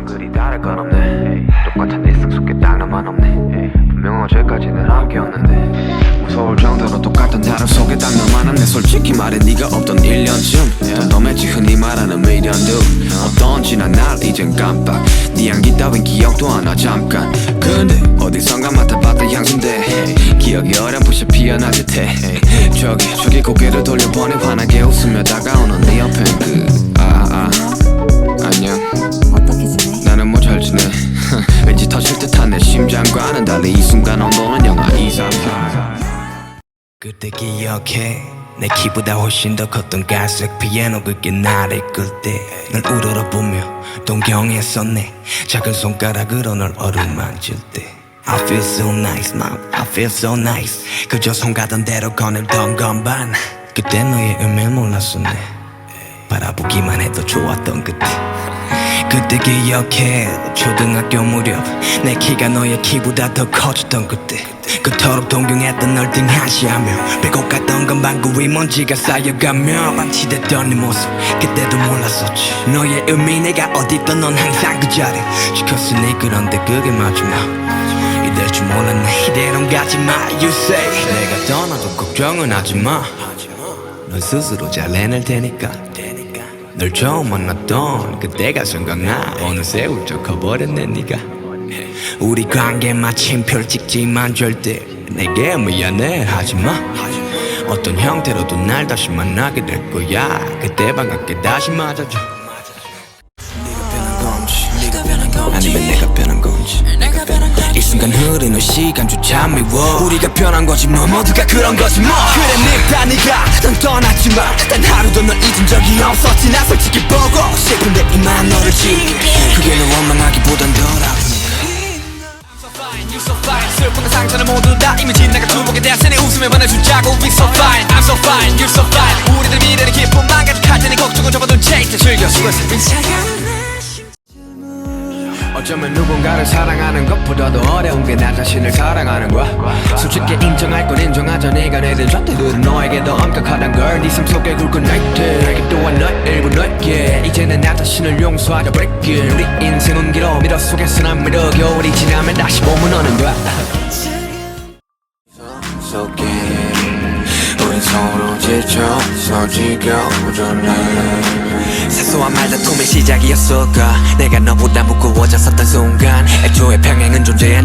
너는 그리 다를 건 없네. 똑같은 일상 속에 딱 너만 없네. 분명 어제까지는 함께였는데. 무서울 정도로 똑같은 다름 속에 딱 너만 없네. 솔직히 말해 네가 없던 1년쯤 더 넘했지. 흔히 말하는 미련도 어떤 지난 날 이젠 깜빡. 네 향기 따윈 기억도 안나 잠깐. 근데 어디선가 맡아봤던 향수인데. 기억이 어렴풋이 피어날 듯해. 저기 저기 고개를 돌려보니 환하게 웃으며 다가 터질 듯한 내 심장과는 달리 이 순간 온도는 영하 238 그때 기억해. 내 키보다 훨씬 더 컸던 갈색 피아노 그게 나를 이끌 때널 우러러보며 동경했었네. 작은 손가락으로 널 어루만질 때. I feel so nice mom. I feel so nice. 그저 손 가던 대로 거닐던 건반. 그때 너의 의미를 몰랐었네 바라보기만 해도 좋았던 그때. 그때 기억해 초등학교 무렵. 내 키가 너의 키보다 더 커졌던 그때. 그토록 동경했던 널 등하시하며 빼고 갔던 건 방구 위 먼지가 쌓여가며 방치됐던 네 모습. 그때도 몰랐었지. 너의 의미 내가 어딨던 넌 항상 그 자리 지켰으니 그런데 그게 마지막. 이럴 줄 몰랐네. 이대로 가지마 you say. 내가 떠나도 걱정은 하지마. 넌 스스로 잘 해낼 테니까 널 처음 만났던 그때가 생각나. 어느새 훌쩍 커버렸네 네가. 우리 관계 마침 펼찍지만 절대 내게 미안해 하지마. 어떤 형태로도 날 다시 만나게 될 거야. 그때 반갑게 다시 맞아줘. 네가 변한 건지 아니면 내가 변한 건지. 이 순간 흐르는 시간조차 미워. 우리가 변한 거지 뭐 모두가 그런 거지 뭐. 그래 늙다 네가 넌 떠났지만 단 잊은 적이 없었지. 나 솔직히 보고 싶은데 이만 너를 지울게. 그게 널 원망하기보단 덜 아프니까 You so fine. 슬픔과 상처는 모두 다 이미 지나가. 두목에 대한 내 웃음에 보내주자고. We so fine 어쩌면 누군가를 사랑하는 것보다도 어려운 게 나 자신을 사랑하는 거야. 솔직히 인정할 건 인정하자. 네가 내든 잣대들은 너에게 더 엄격하단 걸 네 삶 속에 굵은 나이트 내게 또한 너의 일부 너에게. 이제는 나 자신을 용서하자. break 우리 인생은 길어. 미러 속에서 난 미러 겨울이 지나면 다시 봄은 오는 거야? 속에 우린 서로 지쳐서 지겨워졌네. 사소한 말다툼의 시작이었을까 내가 너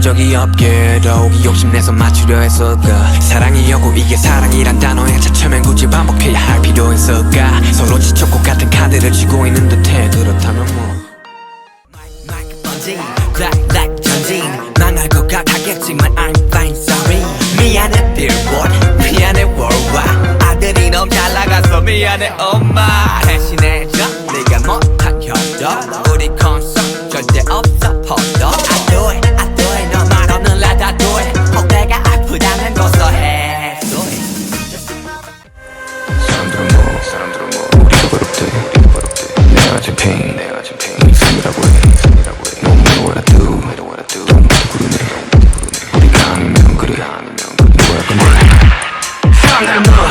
적이 없게도 욕심내서 맞추려 했을까? 사랑이었고 이게 사랑이란 단어에 차츰엔 굳이 반복해야 할 필요 있을까? 서로 지쳤고 같은 카드를 쥐고 있는 듯해. 그렇다면 뭐. Black black 전진. 망할 것 같았겠지만 I'm fine sorry. 미안해 billboard. 미안해 worldwide. 아들이 너무 잘 나가서 미안해 엄마. 대신해줘 네가 못한 효도 우리 콘서트 절대 없어 it I do it Dynamite